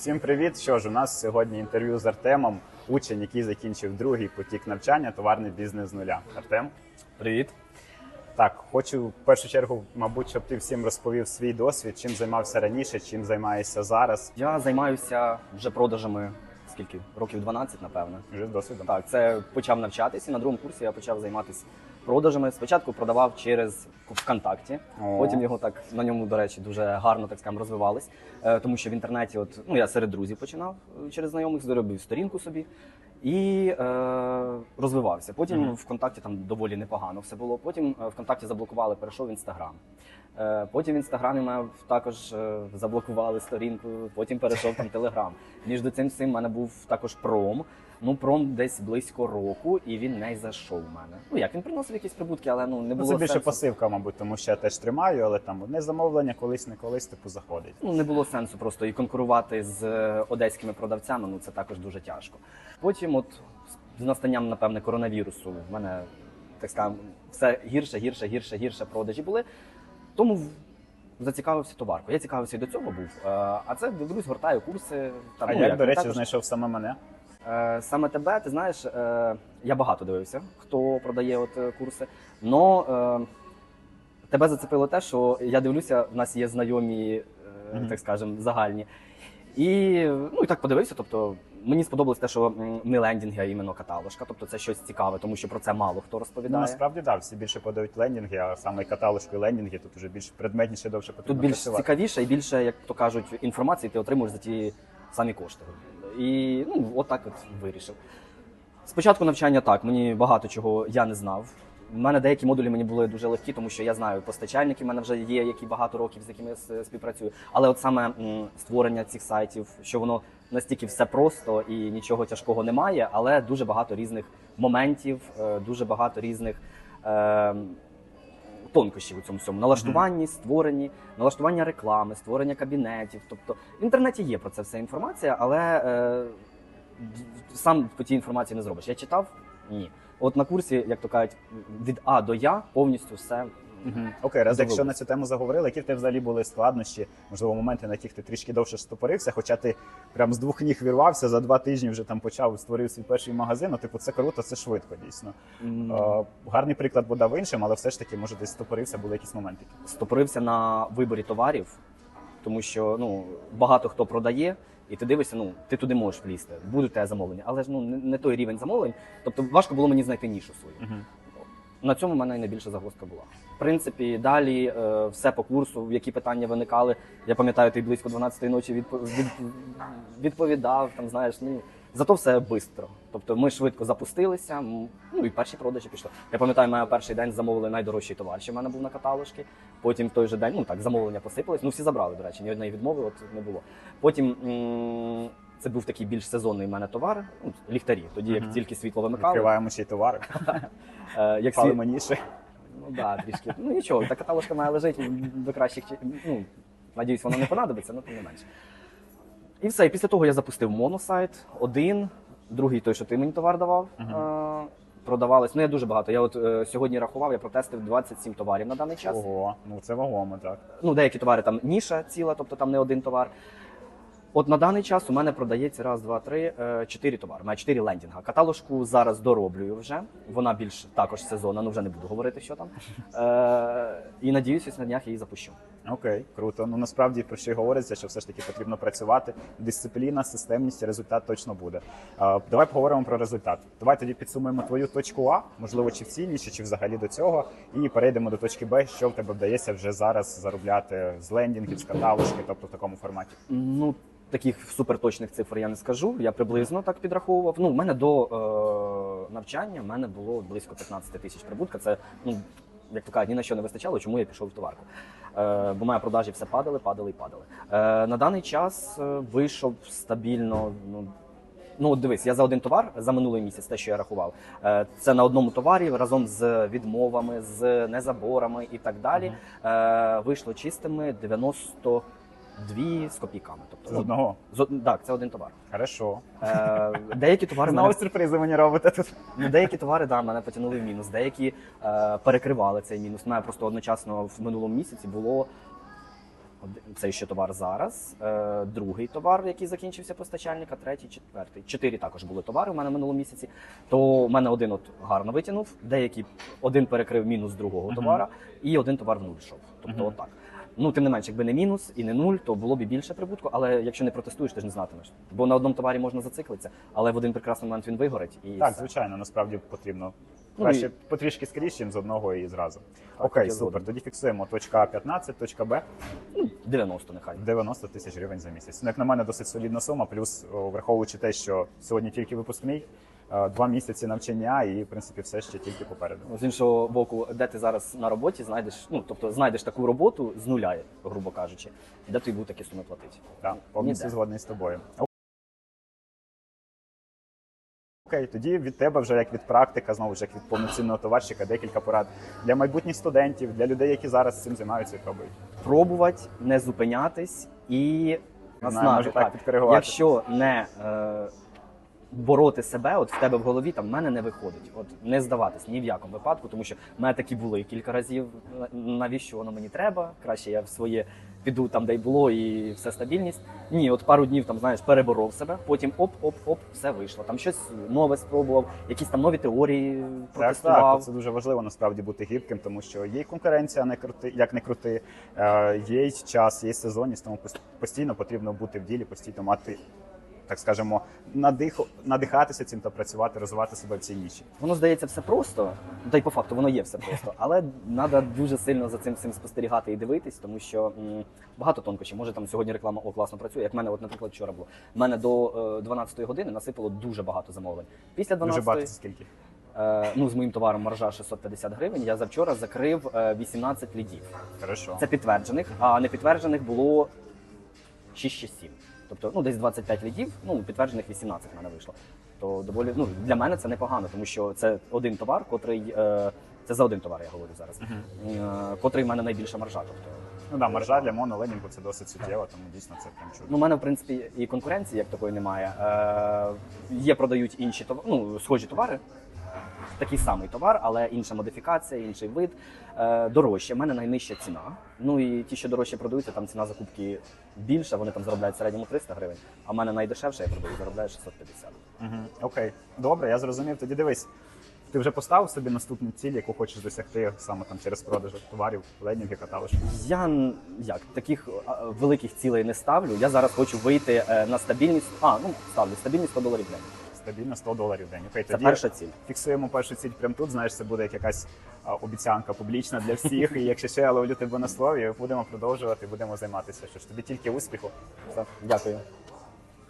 Всім привіт! Що ж, у нас сьогодні інтерв'ю з Артемом, учень, який закінчив другий потік навчання, товарний бізнес з нуля. Артем, Привіт. так хочу в першу чергу, мабуть, щоб ти всім розповів свій досвід, чим займався раніше, чим займаєшся зараз. Я займаюся вже продажами скільки? Років 12, напевно. Вже з досвідом. Так, це почав навчатися. На другому курсі я почав займатися продажами. Спочатку продавав через ВКонтакті, О. потім його так на ньому, до речі, дуже гарно так скажемо, розвивались. Е, тому що в інтернеті, от ну я серед друзів починав е, через знайомих, зробив сторінку собі. І е, розвивався. Потім Мгм. ВКонтакті там доволі непогано все було. Потім е, ВКонтакті заблокували, перейшов в Інстаграм. Е, Потім в інстаграмі мене також е, заблокували сторінку, потім перейшов там Телеграм. Між цим всім в мене був також пром. Ну, пром десь близько року, і він не зайшов в мене. Ну як він приносив якісь прибутки, але ну не Ну, було це більше сенсу. пасивка, мабуть, тому що я теж тримаю, але там одне замовлення, колись не колись, типу, заходить. Ну не було сенсу просто і конкурувати з е, одеськими продавцями. Ну це також дуже тяжко. Потім, от з настанням, напевне, коронавірусу, в мене так скажемо, все гірше, гірше, гірше, гірше продажі були. Тому зацікавився товаркою. Я цікавився і до цього був. Е, А це дивлюсь, гортаю курси. Там, А ну, як, до речі, також- знайшов саме мене? Е, Саме тебе, ти знаєш, е, я багато дивився, хто продає от е, курси. Но е, тебе зацепило те, що я дивлюся, в нас є знайомі, е, Мгм. так скажемо, загальні. І ну і так подивився. Тобто мені сподобалось те, що не лендінги, а іменно каталожка. Тобто це щось цікаве, тому що про це мало хто Ну, розповідає. насправді так, всі більше подають лендінги, а саме каталошку і лендінги тут вже більш предметніше довше Тут більш працювати. цікавіше і більше, як то кажуть, інформації ти отримуєш за ті самі кошти. І ну, отак от вирішив. Спочатку навчання так, мені багато чого я не знав. У мене деякі модулі мені були дуже легкі, тому що я знаю постачальники, в мене вже є, які багато років, з якими я співпрацюю. Але от саме створення цих сайтів, що воно настільки все просто і нічого тяжкого немає, але дуже багато різних моментів, е, дуже багато різних. Е, Тонкощів у цьому всьому налаштуванні, створенні, налаштування реклами, створення кабінетів. Тобто в інтернеті є про це вся інформація, але е, сам по тій інформації не зробиш. Я читав? Ні. От на курсі, як то кажуть, від А до Я повністю все. Угу. Окей, раз якщо на цю тему заговорили, які в тебе взагалі були складнощі, можливо, моменти, на яких ти трішки довше стопорився, хоча ти прям з двох ніг вірвався, за два тижні вже там почав створив свій перший магазин. Ну, типу, це круто, це швидко, дійсно. м, Е, гарний приклад подав іншим, але все ж таки, може, десь стопорився, були якісь моменти. стопорився на виборі товарів, тому що ну багато хто продає, і ти дивишся, ну ти туди можеш влізти, будуть тебе замовлення, але ж ну не, той рівень замовлень. Тобто важко було мені знайти нішу свою. Угу. На цьому в мене найбільша загвоздка була. В принципі, далі е, все по курсу, які питання виникали. Я пам'ятаю, ти близько 12-ї ночі відпо- від, відповідав. Там знаєш, ну зато все швидко. Тобто ми швидко запустилися. Ну і перші продажі пішли. Я пам'ятаю, мене перший день замовили найдорожчий товар, що в мене був на каталошки. Потім в той же день, ну так, замовлення посипались. Ну всі забрали, до речі, ні одної відмови от не було. Потім. це був такий більш сезонний в мене товар, ну, ліхтарі. Тоді як тільки світло вимикали, Відкриваємо ще й товари, е, як світ, ніше. Ну да, трішки. Ну нічого, та каталошка має лежить до кращих Ну, надіюсь, вона не понадобиться, але тим не менше. І все. І після того я запустив моносайт, один, другий той, що ти мені товар давав. Е, Продавалось. Ну, я дуже багато. Я от е, сьогодні рахував, я протестив 27 товарів на даний час. Ого, ну це вагомо, так. Ну, деякі товари там ніша ціла, тобто там не один товар. От на даний час у мене продається раз, два, три, е, чотири товари. Мене чотири лендінга. Каталожку зараз дороблюю вже. Вона більш також сезонна, ну вже не буду говорити, що там. Е, і надіюся, на днях я її запущу. Окей, круто. Ну насправді про що й говориться, що все ж таки потрібно працювати. Дисципліна, системність, результат точно буде. А, давай поговоримо про результат. Давай тоді підсумуємо твою точку А, можливо, чи в цій чи взагалі до цього, і перейдемо до точки Б, що в тебе вдається вже зараз заробляти з лендінгів, з каталошки, тобто в такому форматі. Ну, таких суперточних цифр я не скажу. Я приблизно так підраховував. Ну, в мене до е, навчання в мене було близько 15 тисяч прибутка. Це ну. Як то кажуть, ні на що не вистачало, чому я пішов в товарку. Е, бо моя продажі все падали, падали і падали. Е, на даний час е, вийшов стабільно. Ну, ну дивись, я за один товар за минулий місяць, те, що я рахував, це на одному товарі разом з відмовами, з незаборами і так далі. Вийшло чистими 92 з копійками. Тобто, З ну, одного. з, так, це один товар. Хорошо. Е, деякі товари Знову мене, сюрпризи мені робите тут. ну, деякі товари да, мене потягнули в мінус, деякі е, перекривали цей мінус. У мене просто одночасно в минулому місяці було Цей ще товар зараз. Е, другий товар, який закінчився постачальника, третій, четвертий. Чотири також були товари у мене минулого місяці. То у мене один от гарно витягнув, деякий один перекрив мінус другого товара, і один товар в нуль йшов. Тобто, отак. Ну, тим не менш, якби не мінус і не нуль, то було б і більше прибутку, але якщо не протестуєш, ти ж не знатимеш. Бо на одному товарі можна зациклитися, але в один прекрасний момент він вигорить і Так, все. звичайно, насправді потрібно. Ну, Краще і- потрішки скоріше, ніж з одного і зразу. Так, Окей, супер. згоден. Тоді фіксуємо точка А 15, точка Б. Ну, 90 нехай. 90 тисяч гривень за місяць. Ну, як на мене, досить солідна сума. Плюс враховуючи те, що сьогодні тільки випускний, два місяці навчання, і в принципі все ще тільки попереду. З іншого боку, де ти зараз на роботі знайдеш, ну тобто знайдеш таку роботу з нуля, грубо кажучи, де тобі будуть такі суми платити. Так, повністю Ніде. згодний з тобою. Окей, тоді від тебе вже як від практика, знову ж як від повноцінного товарщика, декілька порад для майбутніх студентів, для людей, які зараз цим займаються і пробують. Пробувати, не зупинятись і знаю, може так підкоригувати. Якщо не е, бороти себе, от в тебе в голові там в мене не виходить. От не здаватись ні в якому випадку, тому що в мене такі були кілька разів. Навіщо воно мені треба? Краще я в своє піду там, де й було, і все стабільність. Ні, от пару днів там знаєш, переборов себе, потім оп, оп, оп, все вийшло. Там щось нове спробував, якісь там нові теорії Так, так, це дуже важливо насправді бути гибким, тому що є конкуренція, не крути, як не крути, е, є час, є сезонність, тому постійно потрібно бути в ділі, постійно мати, так скажемо, надих, надихатися цим та працювати, розвивати себе в цій ніші. Воно здається все просто, та й по факту воно є все просто, але треба дуже сильно за цим всім спостерігати і дивитись, тому що м, багато тонкощів. Може там сьогодні реклама о класно працює. Як в мене, от, наприклад, вчора було. В мене до е, 12 години насипало дуже багато замовлень. Після 12 Дуже багато скільки. е, ну з моїм товаром маржа 650 гривень. Я завчора закрив е, 18 лідів. Хорошо. Це підтверджених, а непідтверджених було 6 чи 7. Тобто, ну десь 25 лідів, ну підтверджених 18 в мене вийшло. То доволі ну для мене це непогано, тому що це один товар, котрий е, це за один товар, я говорю зараз, е, котрий в мене найбільша маржа. Тобто, Ну да, маржа для моноленінгу це досить суттєво, тому дійсно це прям чудо. ну, в мене в принципі і конкуренції як такої немає. Е, є продають інші товари, ну схожі товари. Такий самий товар, але інша модифікація, інший вид. Е, дорожче. У мене найнижча ціна. Ну і ті, що дорожче продаються, там ціна закупки більша, вони там заробляють в середньому 300 гривень. А в мене найдешевше я продаю, заробляю 650. Угу. Окей, добре, я зрозумів. Тоді дивись. Ти вже поставив собі наступну ціль, яку хочеш досягти саме там через продаж товарів, лендінги, каталож. Я як таких великих цілей не ставлю. Я зараз хочу вийти е, на стабільність. А, ну ставлю стабільність 100 доларів день. Стабільно 100 доларів в день. Окей, Це тоді перша ціль. фіксуємо першу ціль прямо тут. Знаєш, це буде як якась а, обіцянка публічна для всіх. І якщо ще я ловлю тебе на слові, будемо продовжувати, будемо займатися. Що ж тобі тільки успіху. Все, дякую.